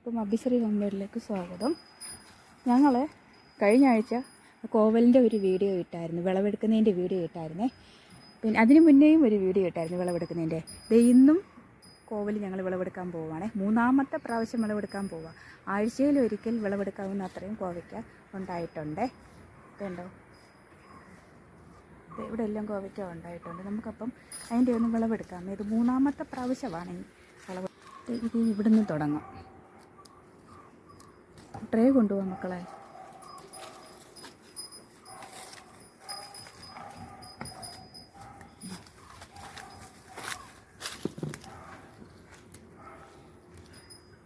എല്ലാവർക്കും അഭിശ്രീ ഹോംവേഡിലേക്ക് സ്വാഗതം. ഞങ്ങൾ കഴിഞ്ഞ ആഴ്ച കോവലിന്റെ ഒരു വീഡിയോ ഇട്ടായിരുന്നു വിളവെടുക്കുന്നതിന്റെ വീഡിയോ ഇട്ടായിരുന്നേ. പിന്നെ അതിന് മുന്നേയും ഒരു വീഡിയോ ഇട്ടായിരുന്നു വിളവെടുക്കുന്നതിന്റെ ഇന്നും കോവൽ ഞങ്ങൾ വിളവെടുക്കാൻ പോവുകയാണ് മൂന്നാമത്തെ പ്രാവശ്യം വിളവെടുക്കാൻ പോവുക ആഴ്ചയിൽ ഒരിക്കൽ വിളവെടുക്കാവുന്ന അത്രയും കോവയ്ക്ക ഉണ്ടായിട്ടുണ്ട്. ദേ ഇവിടെ എല്ലാം കോവയ്ക്ക ഉണ്ടായിട്ടുണ്ട്. നമുക്കപ്പം അതിന്റെ ഒന്ന് വിളവെടുക്കാം. ഇത് മൂന്നാമത്തെ പ്രാവശ്യമാണ് ഇത് ഇവിടുന്ന് തുടങ്ങാം. ട്രേ കൊണ്ടുപോകാം മക്കളെ.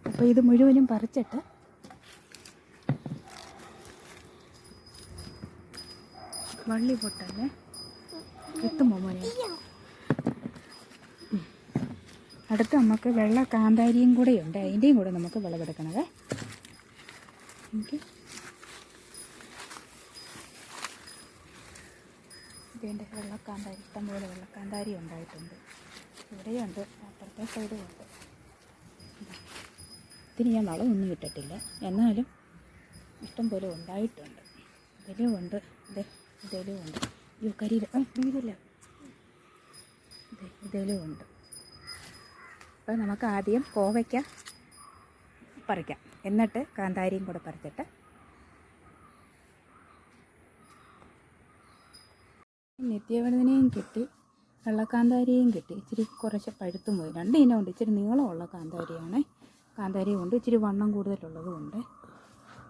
അപ്പോൾ ഇത് മുഴുവനും പറിച്ചിട്ട് വള്ളി പൊട്ടല്ലേ? എത്തുമോ മോനെ. അടുത്ത നമുക്ക് വെള്ള കാന്താരിയും കൂടെ ഉണ്ട്. അതിന്റെയും കൂടെ നമുക്ക് വിളവെടുക്കണത് എനിക്ക് ഇതിന്റെ വെള്ളക്കാന്താരി ഇഷ്ടംപോലെ വെള്ളക്കാന്താരി ഉണ്ടായിട്ടുണ്ട്. ഇവിടെയുണ്ട് അപ്പുറത്തെ സൈഡും ഉണ്ട്. ഇതിന് ഞാൻ വളമൊന്നും ഇട്ടിട്ടില്ല. എന്നാലും ഇഷ്ടം പോലെ ഉണ്ടായിട്ടുണ്ട്. ഇതിലും ഉണ്ട്. ഇത് ഇതിലും ഉണ്ട്. അയ്യോ കരിയില. വീടില്ല ഇതിലും ഉണ്ട്. അപ്പോൾ നമുക്ക് ആദ്യം കോവയ്ക്ക പറിക്കാം. എന്നിട്ട് കാന്താരിയും കൂടെ പറിച്ചിട്ട് നിത്യവഴുതനയും കിട്ടി വെള്ളക്കാന്താരിയും കിട്ടി ഇച്ചിരി കുറച്ച് പഴുത്തും പോയി. രണ്ട് ഇനം ഉണ്ട്. ഇച്ചിരി നീളമുള്ള കാന്താരിയാണ്. കാന്താരിയും ഉണ്ട്. ഇച്ചിരി വണ്ണം കൂടുതലുള്ളതും ഉണ്ട്.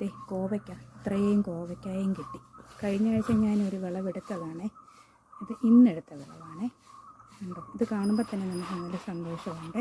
ദേ കോവയ്ക്ക. ഇത്രയും കോവയ്ക്കായും കിട്ടി. കഴിഞ്ഞ ആഴ്ച ഞാനൊരു വിളവെടുത്തതാണേ. ഇത് ഇന്നെടുത്ത വിളവാണേ. ഉണ്ടോ ഇത് കാണുമ്പോൾ തന്നെ നമുക്ക് നല്ല സന്തോഷമുണ്ട്.